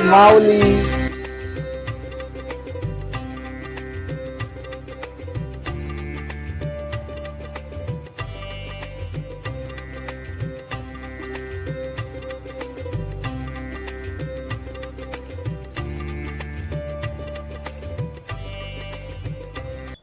माऊली.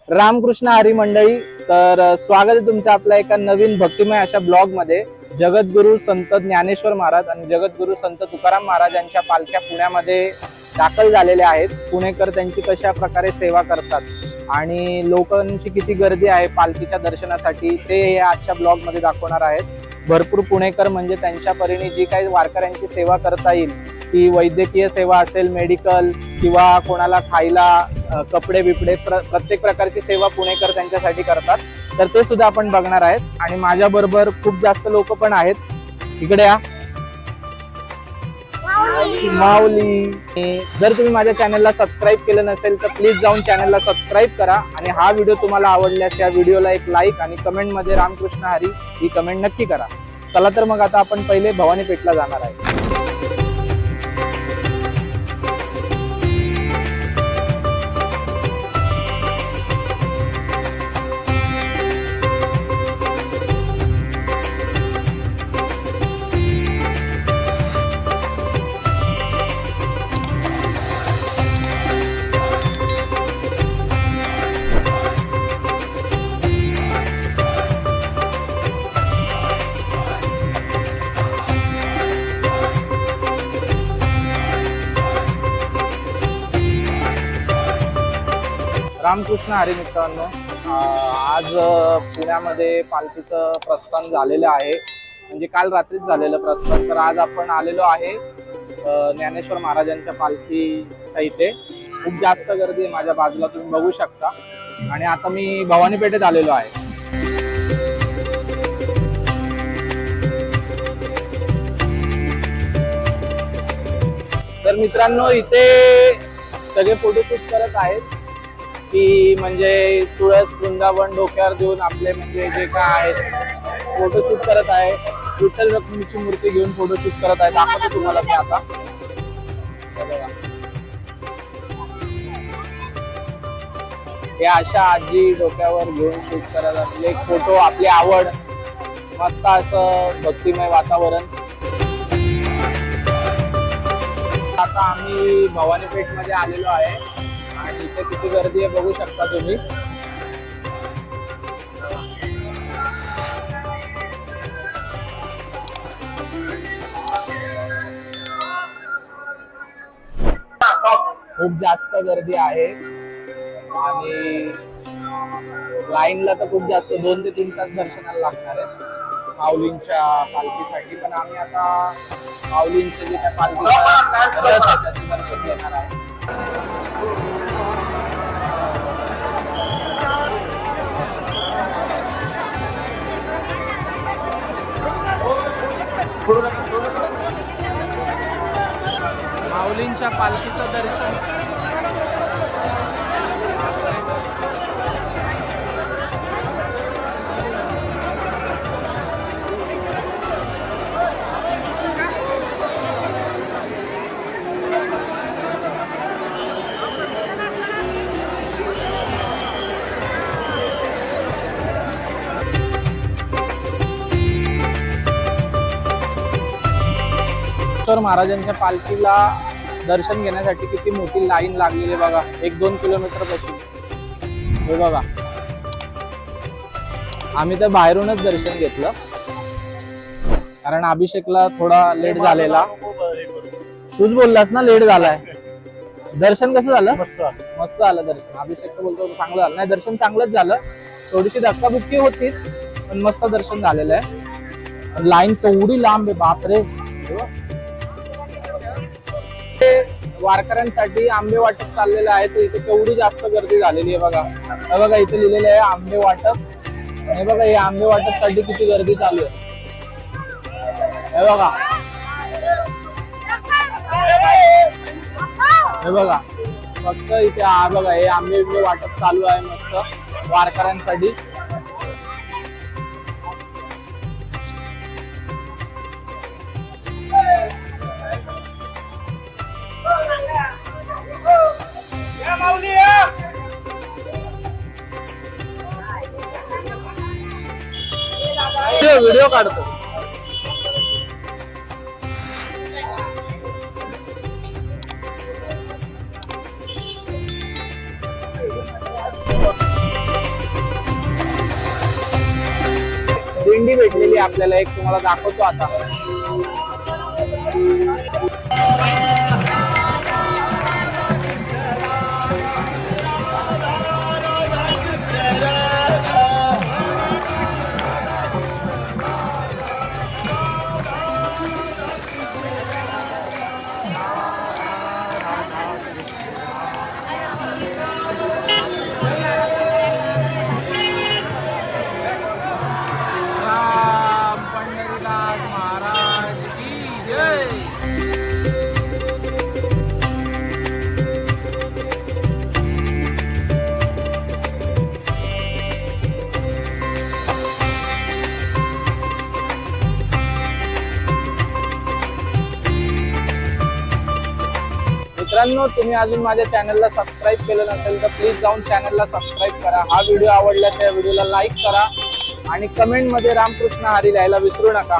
रामकृष्ण हरी मंडळी तर स्वागत आहे तुमचं आपल्या एका नवीन भक्तिमय अशा ब्लॉगमध्ये जगद्गुरु संत ज्ञानेश्वर महाराज आणि जगद्गुरु संत तुकाराम महाराज यांच्या पालख्या पुण्यामध्ये दाखल झालेल्या आहेत. पुणेकर त्यांची कशा प्रकारे सेवा करतात आणि लोकांची किती गर्दी आहे पालखीच्या दर्शनासाठी ते हे आजच्या ब्लॉगमध्ये दाखवणार आहेत. भरपूर पुणेकर म्हणजे त्यांच्या परीने जी काही वारकऱ्यांची सेवा करता येईल ती वैद्यकीय सेवा असेल मेडिकल किंवा कोणाला खायला कपडे बिपडे प्र, प्रत्येक प्रकारची सेवा पुणेकर त्यांच्यासाठी करतात. तर ते सुद्धा आपण बघणार आहेत. आणि माझ्या बरोबर खूप जास्त लोक पण आहेत. इकडे या. माऊली. जर तुम्ही माझ्या चॅनलला सबस्क्राईब केलं नसेल तर प्लीज जाऊन चॅनलला सबस्क्राईब करा. आणि हा व्हिडिओ तुम्हाला आवडल्यास या व्हिडिओला एक लाईक आणि कमेंटमध्ये रामकृष्ण हरी ही कमेंट नक्की करा. चला तर मग आता आपण पहिले भवानी पेठला जाणार आहे. रामकृष्ण हरी मित्रांनो. आज पुण्यामध्ये पालखीचं प्रस्थान झालेलं आहे. म्हणजे काल रात्रीच झालेलं प्रस्थान. तर आज आपण आलेलो आहे ज्ञानेश्वर महाराजांच्या पालखीच्या इथे. खूप जास्त गर्दी आहे माझ्या बाजूला तुम्ही बघू शकता. आणि आता मी भवानी पेठेत आलेलो आहे. तर मित्रांनो इथे सगळे फोटोशूट करत आहेत. की म्हणजे तुळस वृंदावन डोक्यावर देऊन आपले म्हणजे जे काय आहेत फोटोशूट करत आहे. विठ्ठल रक्ष्मीची मूर्ती घेऊन फोटोशूट करत आहे. दाखवतो तुम्हाला मी आता. हे अशा आजी डोक्यावर घेऊन शूट करत असले एक फोटो आपली आवड. मस्त असं भक्तिमय वातावरण. आता आम्ही भवानीपेठमध्ये आलेलो आहे. आणि इथे किती गर्दी आहे बघू शकता तुम्ही. खूप जास्त गर्दी आहे. आणि लाईनला तर खूप जास्त दोन ते तीन तास दर्शनाला लागणार आहे. माऊलींच्या पालखीसाठी. पण आम्ही आता माऊलींचे जे काय पालखी दर्शन घेणार आहे. माऊलींच्या पालखीचं दर्शन. ज्ञानेश्वर महाराजांच्या पालखीला दर्शन घेण्यासाठी किती मोठी लाईन लागलेली आहे बघा. एक दोन किलोमीटरपासून. हे बघा. आम्ही तर बाहेरूनच दर्शन घेतलं. कारण अभिषेकला थोडा लेट झालेला. तूच बोललास ना लेट झालाय. दर्शन कसं झालं? मस्त झालं. दर्शन. अभिषेक तर बोलतो चांगलं झालं. नाही दर्शन चांगलंच झालं. थोडीशी धक्काबुक्की होतीच पण मस्त दर्शन झालेलं आहे. लाईन तेवढी लांब आहे बापरे. वारकऱ्यांसाठी आंबे वाटप चाललेलं आहे तर इथे केवढी जास्त गर्दी झालेली आहे बघा. हे बघा इथे लिहिलेलं आहे आंबे वाटप. हे बघा हे आंबे वाटपसाठी किती गर्दी चालू आहे. हे बघा. हे बघा. फक्त इथे हा बघा हे आंबे बिंबे वाटप चालू आहे मस्त वारकऱ्यांसाठी. व्हिडिओ काढतो. दिंडी भेटलेली आपल्याला एक तुम्हाला दाखवतो आता. मित्रांनो तुम्ही अजून माझ्या चॅनलला सबस्क्राईब केलं नसेल तर प्लीज जाऊन चॅनलला सबस्क्राईब करा. हा व्हिडिओ आवडला त्या व्हिडिओला लाईक करा. आणि कमेंटमध्ये रामकृष्ण हरी लिहायला विसरू नका.